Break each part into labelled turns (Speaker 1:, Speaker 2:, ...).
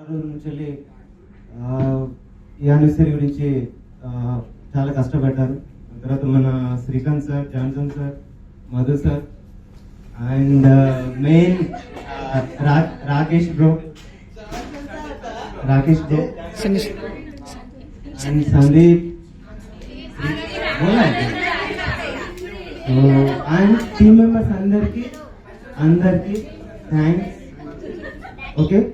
Speaker 1: నుంచి వెళ్ళి, ఆ, గురించి చాలా కష్టపడ్డారు. తర్వాత మన Srikanth sir Johnson sir Madhu sir and main Rakesh bro. Rakesh bro. And Sandeep. And team members అందరికి అందరికి thanks okay?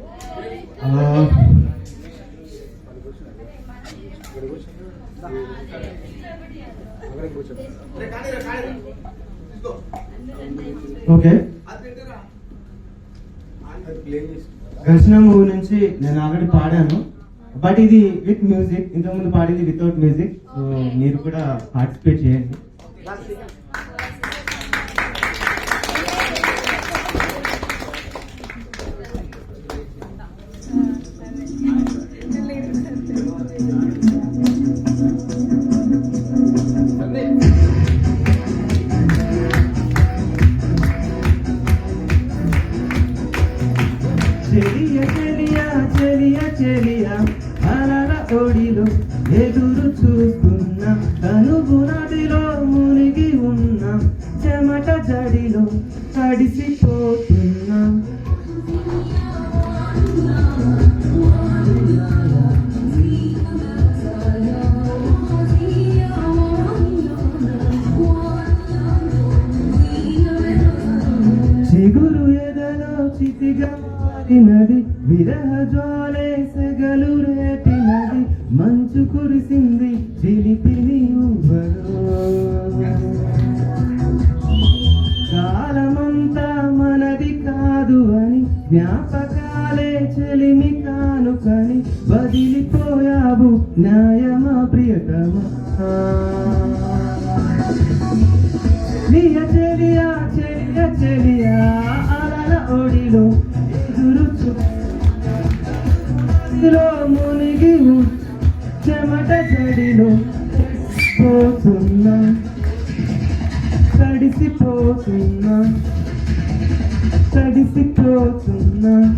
Speaker 1: Okay. Gharshana movie నుంచి నేను ఆల్రెడీ పాడాను. బట్ ఇది విత్ మ్యూజిక్ ఇంతకుముందు పాడింది వితౌట్ మ్యూజిక్. మీరు కూడా పార్టిసిపేట్ చేయండి. చెలియ చెలియ చెలియ చెలియ. అలల ఒడిలో ఎదురు చూస్తున్నా తనుగు నదిలో మునిగి ఉన్నా చెమట జడిలో తడిసిపోతున్నా మారినది విరహ జ్వాలే సెగలు మంచు కురిసింది చిలిపిని కాలమంతా మనది కాదు అని జ్ఞాపకాలే చెలిమి కానుకని వదిలిపోయావు న్యాయమా ప్రియతమా? చెలియా చెలియా చెలియా అలల ఒడిలో ఎదురు చూలో మునిగి చెమట జడిలో పోతున్నా. తడిసిపోతున్నా. తడిసిపోతున్నా.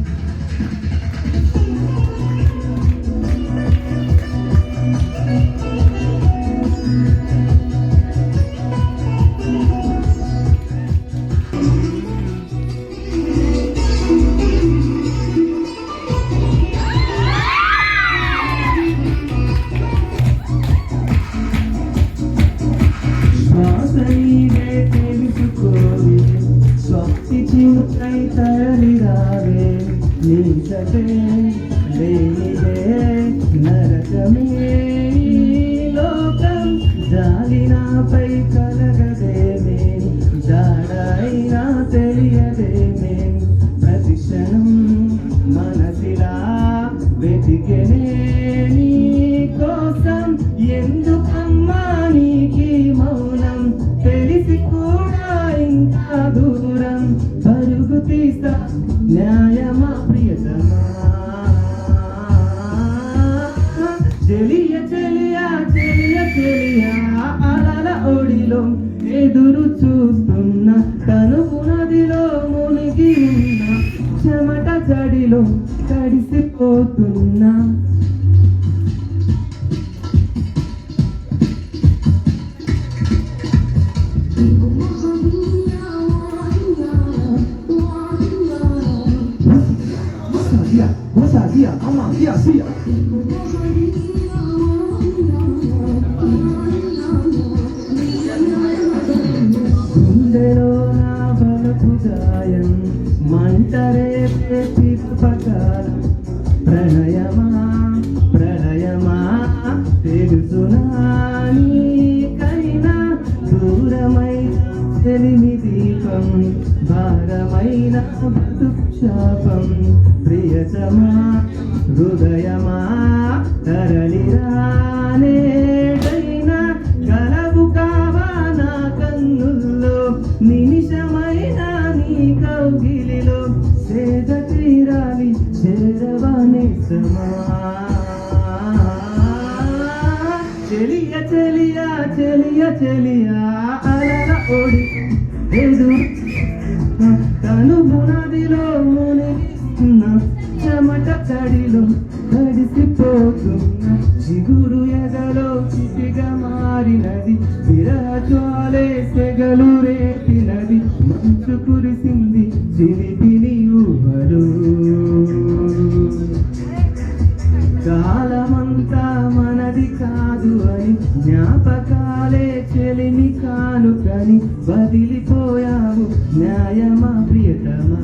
Speaker 1: నీ సతే లేనిదే నరకమే. చెలియ చెలియ చెలియ చెలియ అలల ఒడిలో ఎదురు చూస్తున్న తనుపు నదిలో మునిగి ఉన్న చెమట జడిలో తడిసిపోతున్నా మంటరే ప్రకారం ప్రణయమా ప్రణయమా తెలుసునా నీకైనా దూరమైన తెలిమి దీపం భారమైన బతుక్షాపం. ప్రియతమా హృదయమా తరలిరానేడైనా చెలియ చెలియ చెలియ చెలియ అలల ఒడి. ఎదురు తను పునాదిలో మునిగిస్తున్న చెమట తడిలో తడిసిపోతున్న చిగురు ఎదలో చిటిగా మారినది. విరహ జ్వాలే సెగలు రేపినది. మంచు కురిసింది చిలిపిని మనది కాదు అని జ్ఞాపకాలే చెలిమి కాను కని వదిలిపోయావు న్యాయమా ప్రియతమా?